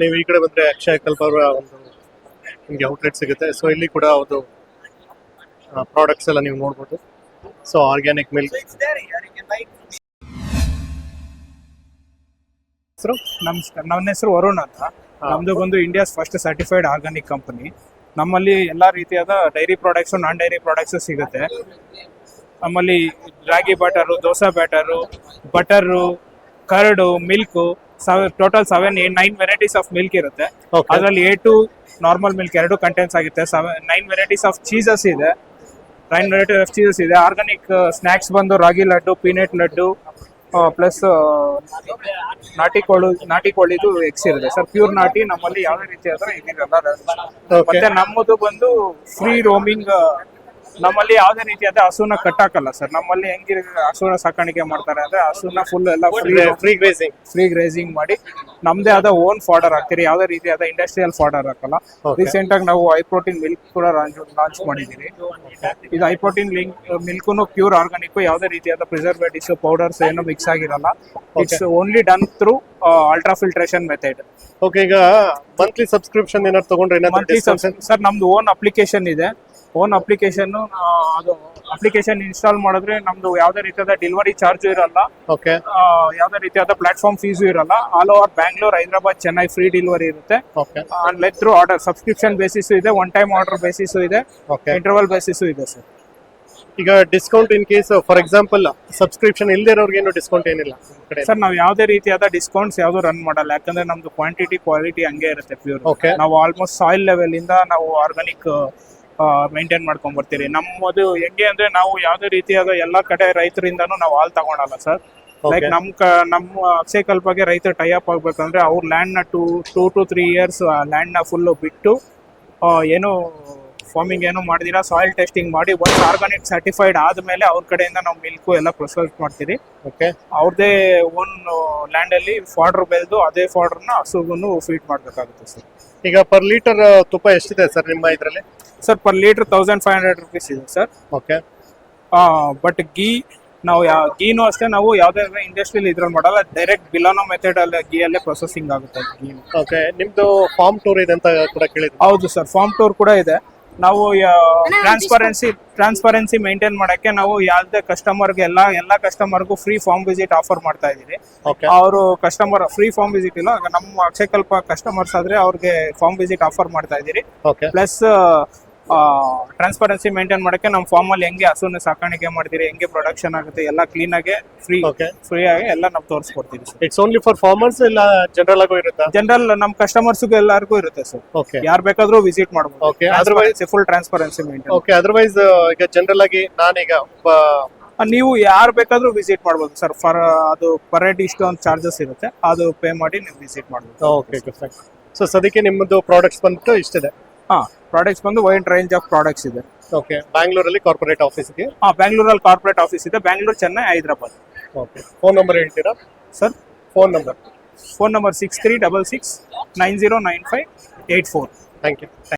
ನೀವು ಈ ಕಡೆ ಬಂದ್ರೆ ಅಕ್ಷಯ ಕಲ್ಪ ಅವರ ಒಂದು ನಿಮಗೆ ಔಟ್ಲೆಟ್ ಸಿಗುತ್ತೆ. ಸೊ ಇಲ್ಲಿ ಕೂಡ ಒಂದು ಪ್ರಾಡಕ್ಟ್ಸ್ ಎಲ್ಲ ನೀವು ನೋಡ್ಬೋದು. ಸೊ ಆರ್ಗ್ಯಾನಿಕ್ ಮಿಲ್ಕ್ ಹೆಸರು ನಮಸ್ಕಾರ ನನ್ನ ಹೆಸರು ವರುಣ್ ಅಂತ. ನಮ್ದು ಬಂದು India's first certified organic company ನಮ್ಮಲ್ಲಿ ಎಲ್ಲ ರೀತಿಯಾದ dairy products non dairy products ಸಿಗುತ್ತೆ. ನಮ್ಮಲ್ಲಿ ragi butter dosa batter butter curd milk total seven nine varieties of milk ಇರುತ್ತೆ. ಅದರಲ್ಲಿ ಎ ಟು ನಾರ್ಮಲ್ ಮಿಲ್ಕ್ ಎರಡು ಕಂಟೆಂಟ್ಸ್ ಆಗುತ್ತೆ ನೈನ್ ವೆರೈಟೀಸ್ ಆಫ್ ಚೀಸಸ್ ಇದೆ. ನೈನ್ ವೆರೈಟಿ ಆಫ್ ಚೀಸಸ್ ಇದೆ. Organic snacks ಬಂದು ragi laddu peanut laddu plus ನಾಟಿ ಕೋಳು ನಾಟಿ ಕೋಳಿದು ಎಕ್ಸ್ ಇರುತ್ತೆ. ಸರ್ ಪ್ಯೂರ್ ನಾಟಿ ನಮ್ಮಲ್ಲಿ ಯಾವುದೇ ರೀತಿ ಇದಿರಲ್ಲ. Okay. ಮತ್ತೆ ನಮ್ಮದು ಬಂದು ಫ್ರೀ ರೋಮಿಂಗ್ ನಮ್ಮಲ್ಲಿ ಯಾವುದೇ ರೀತಿಯಾದ ಹಸುನ ಕಟ್ಟಾಕಲ್ಲ ಸರ್. ನಮ್ಮಲ್ಲಿ ಹೆಂಗಿರ ಹಸುನ ಸಾಕಾಣಿಕೆ ಮಾಡ್ತಾರೆ ಅಂದ್ರೆ ಹಸುನ ಫುಲ್ ಎಲ್ಲ ಫ್ರೀ ಗ್ರೇಸಿಂಗ್ ಫ್ರೀ ಗ್ರೇಸಿಂಗ್ ಮಾಡಿ ನಮ್ದೇ ಆದ ಓನ್ ಫಾರ್ಡರ್ ಹಾಕ್ತೀರಿ. ಯಾವುದೇ ರೀತಿಯಾದ ಇಂಡಸ್ಟ್ರಿಯಲ್ ಫಾರ್ಡರ್ ಹಾಕಲ್ಲ. ರೀಸೆಂಟ್ ಆಗಿ ನಾವು ಐ ಪ್ರೋಟೀನ್ ಮಿಲ್ಕ್ ಕೂಡ ಲಾಂಚ್ ಮಾಡಿದೀವಿ. ಇದು ಐ ಪ್ರೋಟೀನ್ ಲಿಂಕ್ ಮಿಲ್ಕ್ನು ಪ್ಯೂರ್ ಆರ್ಗಾನಿಕ್ ಯಾವುದೇ ರೀತಿಯಾದ ಪ್ರಿಸರ್ವೇಟಿವ್ಸ್ ಪೌಡರ್ಸ್ ಏನು ಮಿಕ್ಸ್ ಆಗಿರಲ್ಲ. It's only done through ultra filtration method okay ಈಗ ಮಂತ್ಲಿ ಸಬ್ಸ್ಕ್ರಿಪ್ಷನ್ ಏನಾದ್ರು ತಗೊಂಡ್ರೆ ಮಂತ್ಲಿ ಸರ್ ನಮ್ದು ಓನ್ ಅಪ್ಲಿಕೇಶನ್ ಇದೆ. ಓನ್ ಅಪ್ಲಿಕೇಶನ್ ಅದು ಅಪ್ಲಿಕೇಶನ್ ಇನ್ಸ್ಟಾಲ್ ಮಾಡಿದ್ರೆ ನಮ್ದು ಯಾವುದೇ ರೀತಿಯಾದ ಡೆಲಿವರಿ ಚಾರ್ಜ್ ಇರಲ್ಲ. ಓಕೆ ಯಾವುದೇ ರೀತಿಯಾದ ಪ್ಲಾಟ್ಫಾರ್ಮ್ ಫೀಸು ಇರಲ್ಲ. All over Bangalore Hyderabad Chennai free delivery ಇರುತ್ತೆ. Okay let through order subscription basis ಇದೆ ಒನ್ ಟೈಮ್ ಆರ್ಡರ್ ಬೇಸಿಸ್ ಇದೆ ಓಕೆ ಇಂಟರ್ವಲ್ ಬೇಸಿಸ್ ಇದೆ ಸರ್ ಈಗ discount in case for example subscription ಇಲ್ಲದೆ ಇರೋರ್ಗೇನು ಡಿಸ್ಕೌಂಟ್ ಏನಿಲ್ಲ ಸರ್ ನಾವು ಯಾವುದೇ ರೀತಿಯಾದ ಡಿಸ್ಕೌಂಟ್ಸ್ ಯಾವುದು ರನ್ ಮಾಡಲ್ಲ. ಯಾಕಂದ್ರೆ ನಮ್ದು ಕ್ವಾಂಟಿಟಿ ಕ್ವಾಲಿಟಿ ಹಂಗೆ ಇರುತ್ತೆ ಪ್ಯೂರ್. ನಾವು ಆಲ್ಮೋಸ್ಟ್ ಸಾಯಿಲ್ ಲೆವೆಲ್ ಇಂದ ನಾವು ಆರ್ಗಾನಿಕ್ ಮೇಂಟೈನ್ ಮಾಡ್ಕೊಂಡ್ ಬರ್ತೀರಿ ನಮ್ಮದು ಹೆಂಗೆ ಅಂದ್ರೆ ನಾವು ಯಾವುದೇ ರೀತಿಯಾದ ಎಲ್ಲಾ ಕಡೆ ರೈತರಿಂದನೂ ನಾವು ಹಾಲ್ ತಗೊಳಲ್ಲ ಸರ್ ಲೈಕ್. ನಮ್ ಕ ನಮ್ಮ ಅಕ್ಷಯ ಕಲ್ಪಗೆ ರೈತ ಟೈ ಅಪ್ ಆಗ್ಬೇಕಂದ್ರೆ ಅವ್ರ ಲ್ಯಾಂಡ್ನ two two to three years ಲ್ಯಾಂಡ್ನ full ಬಿಟ್ಟು ಏನು ಫಾರ್ಮಿಂಗ್ ಏನೋ ಮಾಡಿದಿರಾ ಸಾಯಿಲ್ ಟೆಸ್ಟಿಂಗ್ ಮಾಡಿ ಒಂದು ಆರ್ಗಾನಿಕ್ ಸರ್ಟಿಫೈಡ್ ಆದಮೇಲೆ ಅವ್ರ ಕಡೆಯಿಂದ ನಾವು ಮಿಲ್ಕು ಎಲ್ಲ ಪ್ರೊಸೆಸ್ ಮಾಡ್ತೀರಿ. ಓಕೆ ಅವ್ರದೇ ಓನ್ ಲ್ಯಾಂಡ್ ಅಲ್ಲಿ ಫಾರ್ಡರ್ ಬೆಳೆದು ಅದೇ ಫಾರ್ಡ್ರನ್ನ ಹಸುಗೂ ಫೀಡ್ ಮಾಡಬೇಕಾಗುತ್ತೆ ಸರ್ ಈಗ ಪರ್ ಲೀಟರ್ ತುಪ್ಪ ಎಷ್ಟಿದೆ ಸರ್ ನಿಮ್ಮ ಇದರಲ್ಲಿ? Sir per litre thousand five hundred rupees ಇದೆ ಸರ್ ಓಕೆ ಬಟ್ ಗೀ ನಾವು ಯಾ ಗೀನು ಅಷ್ಟೇ ನಾವು ಯಾವುದೇ ಇಂಡಸ್ಟ್ರಿಯಲ್ ಇದ್ರಲ್ಲಿ ಮಾಡಲ್ಲ ಡೈರೆಕ್ಟ್ ಬಿಲಾನೋ ಮೆಥಡ್ ಅಲ್ಲಿ ಗೀ ಅಲ್ಲೇ ಪ್ರೊಸೆಸಿಂಗ್ ಆಗುತ್ತೆ ಗೀ ಓಕೆ ನಿಮ್ಮದು ಫಾರ್ಮ್ ಟೂರ್ ಇದೆ ಅಂತ ಕೂಡ ಕೇಳಿದ್ರು ಹೌದು ಸರ್ ಫಾರ್ಮ್ ಟೂರ್ ಕೂಡ ಇದೆ. ನಾವು ಟ್ರಾನ್ಸ್ಪರೆನ್ಸಿ ಟ್ರಾನ್ಸ್ಪರೆನ್ಸಿ ಮೇಂಟೈನ್ ಮಾಡಕ್ಕೆ ನಾವು ಯಾವ್ದೇ ಕಸ್ಟಮರ್ಗೆ ಎಲ್ಲ ಎಲ್ಲ ಕಸ್ಟಮರ್ಗೂ ಫ್ರೀ ಫಾರ್ಮ್ ವಿಸಿಟ್ ಆಫರ್ ಮಾಡ್ತಾ ಇದೀವಿ ಓಕೆ ಅವರು ಕಸ್ಟಮರ್ ಫ್ರೀ ಫಾರ್ಮ್ ವಿಸಿಟ್ ಇಲ್ಲ ನಮ್ಮ ಅಕ್ಷಯಕಲ್ಪ ಕಸ್ಟಮರ್ಸ್ ಆದ್ರೆ ಅವ್ರಿಗೆ ಫಾರ್ಮ್ ವಿಸಿಟ್ ಆಫರ್ ಮಾಡ್ತಾ ಇದೀರಿ ಓಕೆ ಪ್ಲಸ್ ಟ್ರಾನ್ಸ್ಪರೆನ್ಸಿ ಮೇಂಟೈನ್ ಮಾಡಕ್ಕೆ ನಮ್ಮ ಫಾರ್ಮ್ ಅಲ್ಲಿ ಹೆಂಗೆ ಹಸುನ ಸಾಕಾಣಿಕೆ ಮಾಡ್ತೀರಿ ಹೆಂಗೆ ಪ್ರೊಡಕ್ಷನ್ ಆಗುತ್ತೆ ಎಲ್ಲ ಕ್ಲೀನ್ ಆಗಿ ಫ್ರೀ ಓಕೆ ಫ್ರೀ ಆಗಿ ಎಲ್ಲ ನಾವು ತೋರಿಸ್ಕೊಡ್ತೀವಿ sir it's only for farmers ಇಲ್ಲ ಜನರಲ್ ಆಗು ಇರುತ್ತಾ? ಜನರಲ್ ನಮ್ಮ ಕಸ್ಟಮರ್ಸ್ಗೂ ಎಲ್ಲರಿಗೂ ಇರುತ್ತೆ ಸರ್ ಓಕೆ ಯಾರು ಬೇಕಾದ್ರೂ ವಿಸಿಟ್ ಮಾಡ್ಬೋದು. Okay otherwise full transparency maintain okay otherwise ಈಗ ಜನರಲ್ ಆಗಿ ನಾನೀಗ ಒಬ್ಬ ನೀವು ಯಾರು ಬೇಕಾದ್ರೂ ವಿಸಿಟ್ ಮಾಡ್ಬೋದು ಸರ್ ಫಾರ್ ಅದು ಪರ್ ಹೆಡ್ ಇಷ್ಟು ಒಂದು ಚಾರ್ಜಸ್ ಇರುತ್ತೆ. ಅದು ಪೇ ಮಾಡಿ ನೀವು ವಿಸಿಟ್ ಮಾಡ್ಬೋದು. ಓಕೆ ಸೊ ಸದ್ಯಕ್ಕೆ ನಿಮ್ಮದು ಪ್ರಾಡಕ್ಟ್ಸ್ ಬಂದ್ಬಿಟ್ಟು ಇಷ್ಟಿದೆ. ಹಾ ಪ್ರಾಡಕ್ಟ್ಸ್ ಬಂದು ವೈಡ್ ರೇಂಜ್ ಆಫ್ ಪ್ರಾಡಕ್ಟ್ಸ್ ಇದೆ. ಓಕೆ ಬ್ಯಾಂಗ್ಳೂರಲ್ಲಿ ಕಾರ್ಪೊರೇಟ್ ಆಫೀಸ್ಗೆ ಹಾ ಬ್ಯಾಂಗ್ಳೂರಲ್ಲಿ ಕಾರ್ಪೊರೇಟ್ ಆಫೀಸ್ ಇದೆ. Bangalore Chennai Hyderabad okay phone number ಹೇಳ್ತೀರಾ? Sir phone number phone number six three double six nine zero nine five eight four thank you